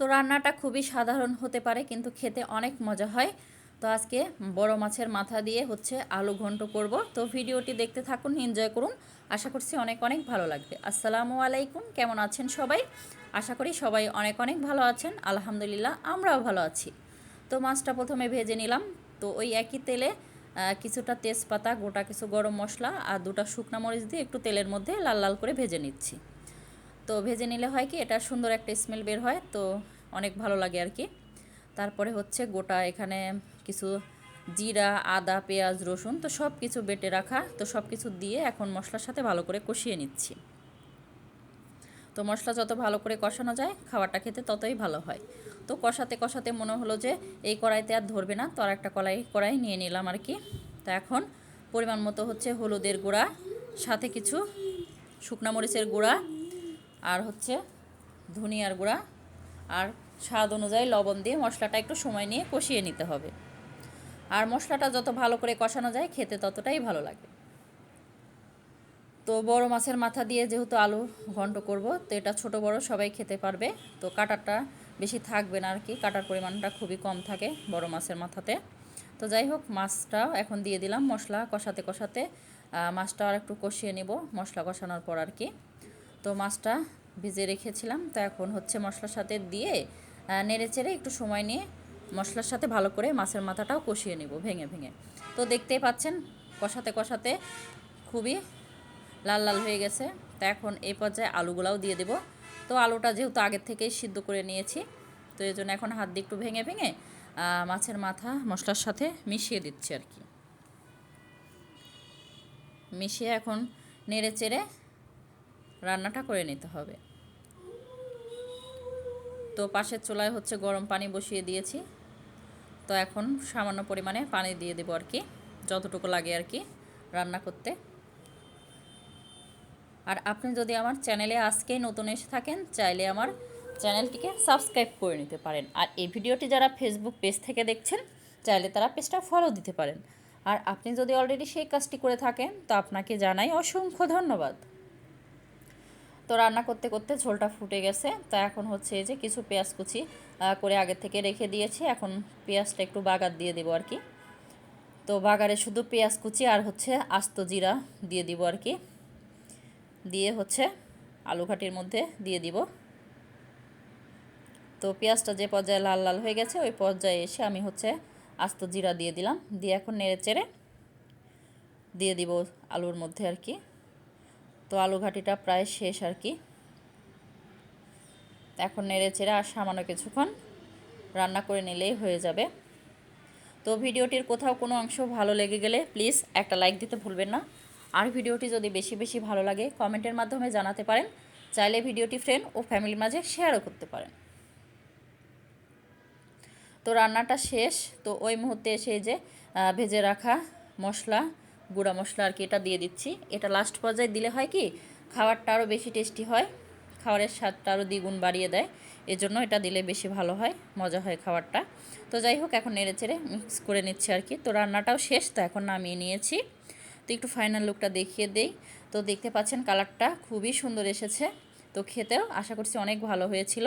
তো রান্নাটা খুবই সাধারণ হতে পারে, কিন্তু খেতে অনেক মজা হয়। তো আজকে বড় মাছের মাথা দিয়ে হচ্ছে আলু ঘন্ট করব। তো ভিডিওটি দেখতে থাকুন এনজয় করুন। আশা করছি অনেক অনেক ভালো লাগবে। আসসালামু আলাইকুম, কেমন আছেন সবাই? আশা করি সবাই অনেক অনেক ভালো আছেন। আলহামদুলিল্লাহ, আমরাও ভালো আছি। তো মাছটা প্রথমে ভেজে নিলাম। তো ওই একই তেলে কিছুটা তেজপাতা, গোটা কিছু গরম মশলা আর দুটা শুকনা মরিচ দিয়ে একটু তেলের মধ্যে লাল লাল করে ভেজে নিচ্ছি। তো ভেজে নিলে হয় কি, এটা সুন্দর একটা স্মেল বের হয়, তো অনেক ভালো লাগে আর কি। তারপরে হচ্ছে গোটা এখানে কিছু জিরা, আদা, পেঁয়াজ, রসুন, তো সব কিছু বেটে রাখা, তো সব কিছু দিয়ে এখন মশলার সাথে ভালো করে কষিয়ে নিচ্ছি। তো মশলা যত ভালো করে কষানো যায়, খাবারটা খেতে ততই ভালো হয়। তো কষাতে কষাতে মনে হলো যে এই কড়াইতে আর ধরবে না, তো আর একটা কড়াই কড়াই নিয়ে নিলাম আর কি। তো এখন পরিমাণ মতো হচ্ছে হলুদের গুঁড়া, সাথে কিছু শুকনা মরিচের গুঁড়া আর হচ্ছে ধনিয়ার গুঁড়া আর স্বাদ অনুযায়ী লবণ দিয়ে মশলাটা একটু সময় নিয়ে কষিয়ে নিতে হবে। আর মশলাটা যত ভালো করে কষানো যায় খেতে ততটাই ভালো লাগে। তো বড় মাছের মাথা দিয়ে যেহেতু আলু ঘন্ট করব, তো এটা ছোট বড় সবাই খেতে পারবে। তো কাটারটা বেশি থাকবে না আর কি, কাটার পরিমাণটা খুবই কম থাকে বড় মাছের মাথাতে। তো যাই হোক, মাছটাও এখন দিয়ে দিলাম মশলা কষাতে কষাতে। মাছটা আর একটু কষিয়ে নিব মশলা কষানোর পর আর কি। তো মাছটা ভিজে রেখেছিলাম। তো এখন হচ্ছে মশলার সাথে দিয়ে নেড়ে চেড়ে একটু সময় নিয়ে মশলার সাথে ভালো করে মাছের মাথাটাও কষিয়ে নেব ভেঙে ভেঙে। তো দেখতেই পাচ্ছেন, কষাতে কষাতে খুবই লাল লাল হয়ে গেছে। তো এখন এই পর্যায়ে আলুগুলাও দিয়ে দেব। তো আলুটা যেহেতু আগের থেকেই সিদ্ধ করে নিয়েছি, তো এই জন্য এখন হাত দিয়ে একটু ভেঙে ভেঙে মাছের মাথা মশলার সাথে মিশিয়ে দিচ্ছি আর কি। মিশিয়ে এখন নেড়ে চেড়ে রান্নাটা করে নিতে হবে। তো পাশের চুলায় হচ্ছে গরম পানি বসিয়ে দিয়েছি। তো এখন সামান্য পরিমাণে পানি দিয়ে দেবো আর কি, যতটুকু লাগে আর কি রান্না করতে। আর আপনি যদি আমার চ্যানেলে আজকেই নতুন এসে থাকেন, চাইলে আমার চ্যানেলটিকে সাবস্ক্রাইব করে নিতে পারেন। আর এই ভিডিওটি যারা ফেসবুক পেজ থেকে দেখছেন, চাইলে তারা পেজটা ফলো দিতে পারেন। আর আপনি যদি অলরেডি সেই কাজটি করে থাকেন, তো আপনাকে জানাই অসংখ্য ধন্যবাদ। তো রান্না করতে করতে ঝোলটা ফুটে গেছে। তা এখন হচ্ছে যে কিছু পেঁয়াজ কুচি করে আগে থেকে রেখে দিয়েছি। এখন পেঁয়াজটা একটু বাগার দিয়ে দেবো আর কি। তো বাগারে শুধু পেঁয়াজ কুচি আর হচ্ছে আস্ত জিরা দিয়ে দিব আর কি। দিয়ে হচ্ছে আলু ঘাটির মধ্যে দিয়ে দিব। তো পেঁয়াজটা যে পর্যায়ে লাল লাল হয়ে গেছে, ওই পর্যায়ে এসে আমি হচ্ছে আস্ত জিরা দিয়ে দিলাম। দিয়ে এখন নেড়ে চেড়ে দিয়ে দিব আলুর মধ্যে আর কি। তো আলু ঘাটিটা প্রায় শেষ আর কি। এখন নেড়ে চেড়ে আর সামান্য কিছুক্ষণ রান্না করে নিলেই হয়ে যাবে। তো ভিডিওটির কোথাও কোনো অংশ ভালো লেগে গেলে প্লিজ একটা লাইক দিতে ভুলবেন না। আর ভিডিওটি যদি বেশি বেশি ভালো লাগে কমেন্টের মাধ্যমে জানাতে পারেন। চাইলে ভিডিওটি ফ্রেন্ড ও ফ্যামিলির মাঝে শেয়ারও করতে পারেন। তো রান্নাটা শেষ। তো ওই মুহূর্তে এসে যে ভেজে রাখা মশলা গুঁড়া মশলা আর কি এটা দিয়ে দিচ্ছি। এটা লাস্ট পর্যায়ে দিলে হয় কি, খাবারটা আরও বেশি টেস্টি হয়, খাবারের স্বাদটা আরও দ্বিগুণ বাড়িয়ে দেয়, এজন্য এটা দিলে বেশি ভালো হয়, মজা হয় খাবারটা। তো যাই হোক, এখন নেড়ে চেড়ে মিক্স করে নিচ্ছি আর কি। তো রান্নাটাও শেষ, তো এখন নামিয়ে নিয়েছি। তো একটু ফাইনাল লুকটা দেখিয়ে দেই। তো দেখতে পাচ্ছেন কালারটা খুবই সুন্দর এসেছে। তো খেতেও আশা করছি অনেক ভালো হয়েছিল।